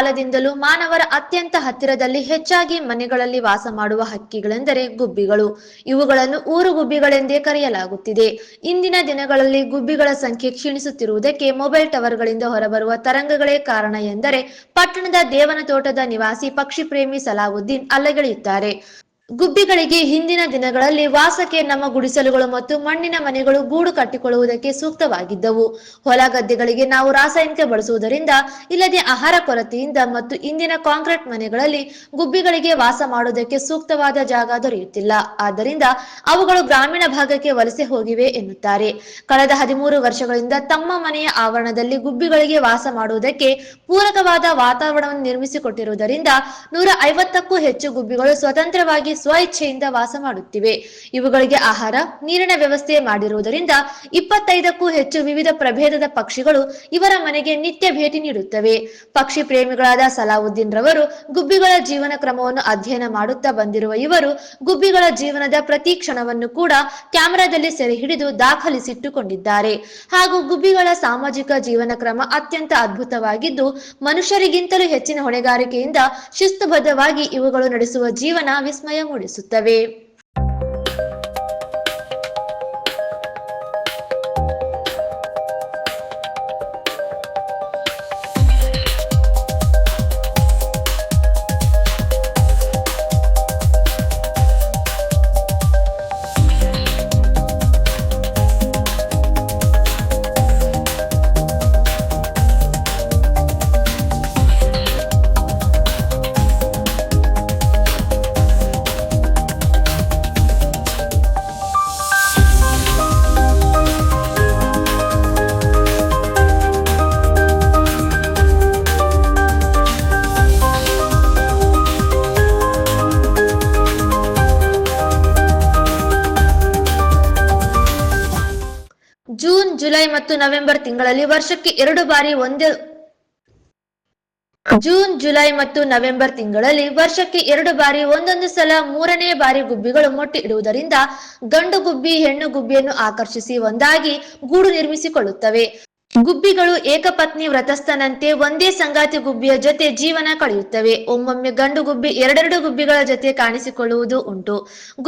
ಕಾಲದಿಂದಲೂ ಮಾನವರ ಅತ್ಯಂತ ಹತ್ತಿರದಲ್ಲಿ ಹೆಚ್ಚಾಗಿ ಮನೆಗಳಲ್ಲಿ ವಾಸ ಮಾಡುವ ಹಕ್ಕಿಗಳೆಂದರೆ ಗುಬ್ಬಿಗಳು. ಇವುಗಳನ್ನು ಊರು ಗುಬ್ಬಿಗಳೆಂದೇ ಕರೆಯಲಾಗುತ್ತಿದೆ. ಇಂದಿನ ದಿನಗಳಲ್ಲಿ ಗುಬ್ಬಿಗಳ ಸಂಖ್ಯೆ ಕ್ಷೀಣಿಸುತ್ತಿರುವುದಕ್ಕೆ ಮೊಬೈಲ್ ಟವರ್ಗಳಿಂದ ಹೊರಬರುವ ತರಂಗಗಳೇ ಕಾರಣ ಎಂದರೆ ಪಟ್ಟಣದ ದೇವನ ತೋಟದ ನಿವಾಸಿ ಪಕ್ಷಿ ಪ್ರೇಮಿ ಸಲಾವುದ್ದೀನ್ ಅಲ್ಲಗಳೆಯುತ್ತಾರೆ. ಗುಬ್ಬಿಗಳಿಗೆ ಹಿಂದಿನ ದಿನಗಳಲ್ಲಿ ವಾಸಕ್ಕೆ ನಮ್ಮ ಗುಡಿಸಲುಗಳು ಮತ್ತು ಮಣ್ಣಿನ ಮನೆಗಳು ಗೂಡು ಕಟ್ಟಿಕೊಳ್ಳುವುದಕ್ಕೆ ಸೂಕ್ತವಾಗಿದ್ದವು. ಹೊಲ ಗದ್ದೆಗಳಿಗೆ ನಾವು ರಾಸಾಯನಿಕ ಬಳಸುವುದರಿಂದ ಇಲ್ಲದೆ ಆಹಾರ ಕೊರತೆಯಿಂದ ಮತ್ತು ಇಂದಿನ ಕಾಂಕ್ರೀಟ್ ಮನೆಗಳಲ್ಲಿ ಗುಬ್ಬಿಗಳಿಗೆ ವಾಸ ಮಾಡುವುದಕ್ಕೆ ಸೂಕ್ತವಾದ ಜಾಗ ದೊರೆಯುತ್ತಿಲ್ಲ. ಆದ್ದರಿಂದ ಅವುಗಳು ಗ್ರಾಮೀಣ ಭಾಗಕ್ಕೆ ವಲಸೆ ಹೋಗಿವೆ ಎನ್ನುತ್ತಾರೆ. ಕಳೆದ ಹದಿಮೂರು ವರ್ಷಗಳಿಂದ ತಮ್ಮ ಮನೆಯ ಆವರಣದಲ್ಲಿ ಗುಬ್ಬಿಗಳಿಗೆ ವಾಸ ಮಾಡುವುದಕ್ಕೆ ಪೂರಕವಾದ ವಾತಾವರಣವನ್ನು ನಿರ್ಮಿಸಿಕೊಟ್ಟಿರುವುದರಿಂದ ನೂರ ಐವತ್ತಕ್ಕೂ ಹೆಚ್ಚು ಗುಬ್ಬಿಗಳು ಸ್ವತಂತ್ರವಾಗಿ ಸ್ವ ಇಚ್ಛೆಯಿಂದ ವಾಸ ಮಾಡುತ್ತಿವೆ. ಇವುಗಳಿಗೆ ಆಹಾರ, ನೀರಿನ ವ್ಯವಸ್ಥೆ ಮಾಡಿರುವುದರಿಂದ ಇಪ್ಪತ್ತೈದಕ್ಕೂ ಹೆಚ್ಚು ವಿವಿಧ ಪ್ರಭೇದದ ಪಕ್ಷಿಗಳು ಇವರ ಮನೆಗೆ ನಿತ್ಯ ಭೇಟಿ ನೀಡುತ್ತವೆ. ಪಕ್ಷಿ ಪ್ರೇಮಿಗಳಾದ ಸಲಾವುದ್ದೀನ್ ರವರು ಗುಬ್ಬಿಗಳ ಜೀವನ ಕ್ರಮವನ್ನು ಅಧ್ಯಯನ ಮಾಡುತ್ತಾ ಬಂದಿರುವ ಇವರು ಗುಬ್ಬಿಗಳ ಜೀವನದ ಪ್ರತಿ ಕ್ಷಣವನ್ನು ಕೂಡ ಕ್ಯಾಮೆರಾದಲ್ಲಿ ಸೆರೆ ಹಿಡಿದು ದಾಖಲಿಸಿಟ್ಟುಕೊಂಡಿದ್ದಾರೆ. ಹಾಗೂ ಗುಬ್ಬಿಗಳ ಸಾಮಾಜಿಕ ಜೀವನ ಕ್ರಮ ಅತ್ಯಂತ ಅದ್ಭುತವಾಗಿದ್ದು, ಮನುಷ್ಯರಿಗಿಂತಲೂ ಹೆಚ್ಚಿನ ಹೊಣೆಗಾರಿಕೆಯಿಂದ ಶಿಸ್ತುಬದ್ಧವಾಗಿ ಇವುಗಳು ನಡೆಸುವ ಜೀವನ ವಿಸ್ಮಯ ಮೂಡಿಸುತ್ತವೆ ಮತ್ತು ನವೆಂಬರ್ ತಿಂಗಳಲ್ಲಿ ವರ್ಷಕ್ಕೆ ಎರಡು ಬಾರಿ ಒಂದೇ ಜೂನ್, ಜುಲೈ ಮತ್ತು ನವೆಂಬರ್ ತಿಂಗಳಲ್ಲಿ ವರ್ಷಕ್ಕೆ ಎರಡು ಬಾರಿ ಒಂದೊಂದು ಸಲ ಮೂರನೇ ಬಾರಿ ಗುಬ್ಬಿಗಳು ಮೊಟ್ಟೆ ಇಡುವುದರಿಂದ ಗಂಡು ಗುಬ್ಬಿ, ಹೆಣ್ಣು ಗುಬ್ಬಿಯನ್ನು ಆಕರ್ಷಿಸಿ ಒಂದಾಗಿ ಗೂಡು ನಿರ್ಮಿಸಿಕೊಳ್ಳುತ್ತವೆ. ಗುಬ್ಬಿಗಳು ಏಕಪತ್ನಿ ವ್ರತಸ್ಥನಂತೆ ಒಂದೇ ಸಂಗಾತಿ ಗುಬ್ಬಿಯ ಜೊತೆ ಜೀವನ ಕಳೆಯುತ್ತವೆ. ಒಮ್ಮೊಮ್ಮೆ ಗಂಡು ಗುಬ್ಬಿ ಎರಡೆರಡು ಗುಬ್ಬಿಗಳ ಜೊತೆ ಕಾಣಿಸಿಕೊಳ್ಳುವುದು ಉಂಟು.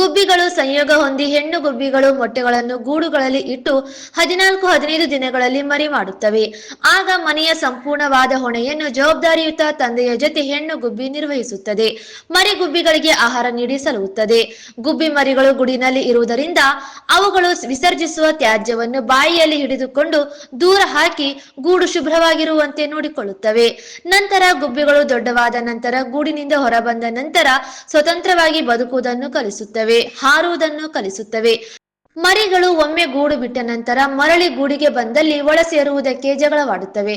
ಗುಬ್ಬಿಗಳು ಸಂಯೋಗ ಹೊಂದಿ ಹೆಣ್ಣು ಗುಬ್ಬಿಗಳು ಮೊಟ್ಟೆಗಳನ್ನು ಗೂಡುಗಳಲ್ಲಿ ಇಟ್ಟು ಹದಿನಾಲ್ಕು, ಹದಿನೈದು ದಿನಗಳಲ್ಲಿ ಮರಿ ಮಾಡುತ್ತವೆ. ಆಗ ಮನೆಯ ಸಂಪೂರ್ಣವಾದ ಹೊಣೆಯನ್ನು ಜವಾಬ್ದಾರಿಯುತ ತಂದೆಯ ಜೊತೆ ಹೆಣ್ಣು ಗುಬ್ಬಿ ನಿರ್ವಹಿಸುತ್ತದೆ. ಮರಿ ಗುಬ್ಬಿಗಳಿಗೆ ಆಹಾರ ನೀಡಿ ಸಲುತ್ತದೆ ಗುಬ್ಬಿ ಮರಿಗಳು ಗುಡಿನಲ್ಲಿ ಇರುವುದರಿಂದ ಅವುಗಳು ವಿಸರ್ಜಿಸುವ ತ್ಯಾಜ್ಯವನ್ನು ಬಾಯಿಯಲ್ಲಿ ಹಿಡಿದುಕೊಂಡು ದೂರ ಹಾಕಿ ಗೂಡು ಶುಭ್ರವಾಗಿರುವಂತೆ ನೋಡಿಕೊಳ್ಳುತ್ತವೆ. ನಂತರ ಗುಬ್ಬಿಗಳು ದೊಡ್ಡವಾದ ನಂತರ ಗೂಡಿನಿಂದ ಹೊರಬಂದ ನಂತರ ಸ್ವತಂತ್ರವಾಗಿ ಬದುಕುವುದನ್ನು ಕಲಿಸುತ್ತವೆ, ಹಾರುವುದನ್ನು ಕಲಿಸುತ್ತವೆ. ಮರಿಗಳು ಒಮ್ಮೆ ಗೂಡು ಬಿಟ್ಟ ನಂತರ ಮರಳಿ ಗೂಡಿಗೆ ಬಂದಲ್ಲಿ ಒಳ ಸೇರುವುದಕ್ಕೆ ಜಗಳವಾಡುತ್ತವೆ.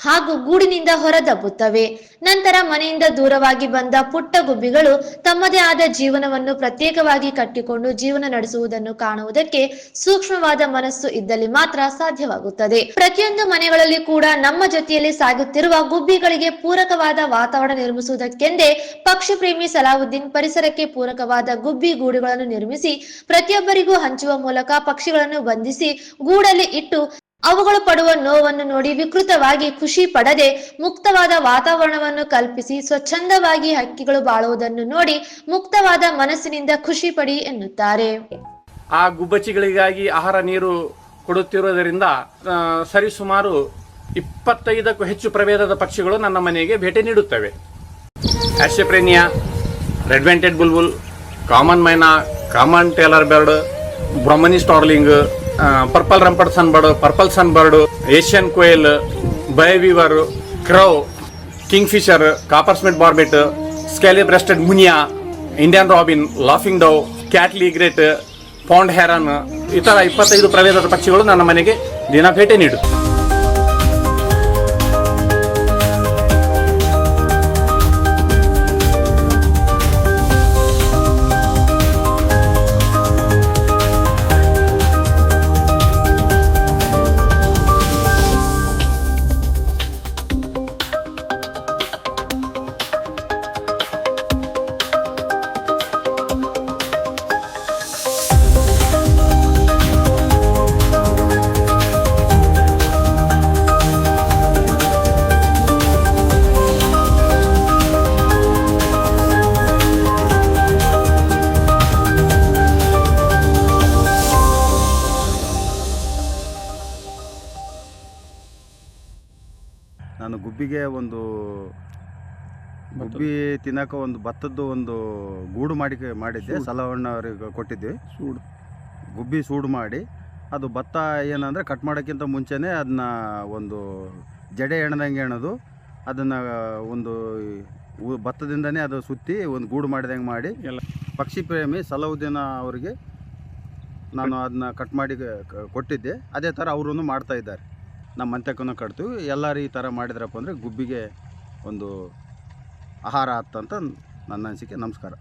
ಹಾಗೂ ಗೂಡಿನಿಂದ ಹೊರದಬ್ಬುತ್ತವೆ ನಂತರ ಮನೆಯಿಂದ ದೂರವಾಗಿ ಬಂದ ಪುಟ್ಟ ಗುಬ್ಬಿಗಳು ತಮ್ಮದೇ ಆದ ಜೀವನವನ್ನು ಪ್ರತ್ಯೇಕವಾಗಿ ಕಟ್ಟಿಕೊಂಡು ಜೀವನ ನಡೆಸುವುದನ್ನು ಕಾಣುವುದಕ್ಕೆ ಸೂಕ್ಷ್ಮವಾದ ಮನಸ್ಸು ಇದ್ದಲ್ಲಿ ಮಾತ್ರ ಸಾಧ್ಯವಾಗುತ್ತದೆ. ಪ್ರತಿಯೊಂದು ಮನೆಗಳಲ್ಲಿ ಕೂಡ ನಮ್ಮ ಜೊತೆಯಲ್ಲಿ ಸಾಗುತ್ತಿರುವ ಗುಬ್ಬಿಗಳಿಗೆ ಪೂರಕವಾದ ವಾತಾವರಣ ನಿರ್ಮಿಸುವುದಕ್ಕೆಂದೇ ಪಕ್ಷಿ ಪ್ರೇಮಿ ಸಲಾವುದ್ದೀನ್ ಪರಿಸರಕ್ಕೆ ಪೂರಕವಾದ ಗುಬ್ಬಿ ಗೂಡುಗಳನ್ನು ನಿರ್ಮಿಸಿ ಪ್ರತಿಯೊಬ್ಬರಿಗೂ ಹಂಚುವ ಮೂಲಕ ಪಕ್ಷಿಗಳನ್ನು ಬಂಧಿಸಿ ಗೂಡಲ್ಲಿ ಇಟ್ಟು ಅವುಗಳು ಪಡುವ ನೋವನ್ನು ನೋಡಿ ವಿಕೃತವಾಗಿ ಖುಷಿ ಪಡದೆ ಮುಕ್ತವಾದ ವಾತಾವರಣವನ್ನು ಕಲ್ಪಿಸಿ ಸ್ವಚ್ಛಂದವಾಗಿ ಹಕ್ಕಿಗಳು ಬಾಳುವುದನ್ನು ನೋಡಿ ಮುಕ್ತವಾದ ಮನಸ್ಸಿನಿಂದ ಖುಷಿ ಪಡಿ ಎನ್ನುತ್ತಾರೆ. ಆ ಗುಬ್ಬಚ್ಚಿಗಳಿಗಾಗಿ ಆಹಾರ ನೀರು ಕೊಡುತ್ತಿರುವುದರಿಂದ ಸರಿಸುಮಾರು ಇಪ್ಪತ್ತೈದಕ್ಕೂ ಹೆಚ್ಚು ಪ್ರಭೇದದ ಪಕ್ಷಿಗಳು ನನ್ನ ಮನೆಗೆ ಭೇಟಿ ನೀಡುತ್ತವೆ. Ashy prinia red vented bulbul, common myna, common tailor bird, brahminy starling purple rumped sunbird purple sunbird Asian koel baya weaver, crow kingfisher coppersmith barbet scaly breasted munia, Indian robin, laughing dove cattle egret, pond heron, ಈ ಥರ ಇಪ್ಪತ್ತೈದು ಪ್ರಭೇದದ ಪಕ್ಷಿಗಳು ನನ್ನ ಮನೆಗೆ ದಿನ ಭೇಟಿ ನೀಡುತ್ತೆ ನಾನು ಗುಬ್ಬಿಗೆ ಒಂದು ಗುಬ್ಬಿ ತಿನ್ನಕ ಒಂದು ಭತ್ತದ್ದು ಒಂದು ಗೂಡು ಮಾಡಿ ಮಾಡಿದ್ದೆ ಸಲವಣ್ಣ ಅವ್ರಿಗೆ ಕೊಟ್ಟಿದ್ವಿ. ಸೂಡು. ಗುಬ್ಬಿ ಸೂಡು ಮಾಡಿ ಅದು ಭತ್ತ ಏನಂದರೆ ಕಟ್ ಮಾಡೋಕ್ಕಿಂತ ಮುಂಚೆನೇ ಅದನ್ನ ಒಂದು ಜಡೆ ಎಣ್ದಂಗೆ ಎಣದು ಅದನ್ನು ಒಂದು ಭತ್ತದಿಂದನೇ ಅದು ಸುತ್ತಿ ಒಂದು ಗೂಡು ಮಾಡಿದಂಗೆ ಮಾಡಿ ಎಲ್ಲ. ಪಕ್ಷಿ ಪ್ರೇಮಿ ಸಲಹುದ್ದೀನ ಅವರಿಗೆ ನಾನು ಅದನ್ನ ಕಟ್ ಮಾಡಿ ಕೊಟ್ಟಿದ್ದೆ. ಅದೇ ಥರ ಅವರು ಮಾಡ್ತಾ ಇದ್ದಾರೆ. ನಮ್ಮ ಮಂತ್ಯಕ್ಕೂ ಕಟ್ತೀವಿ. ಎಲ್ಲರೂ ಈ ಥರ ಮಾಡಿದ್ರಪ್ಪ ಅಂದರೆ ಗುಬ್ಬಿಗೆ ಒಂದು ಆಹಾರ ಆತ್ತಂತ ನನ್ನ ಅನಿಸಿಕೆ. ನಮಸ್ಕಾರ.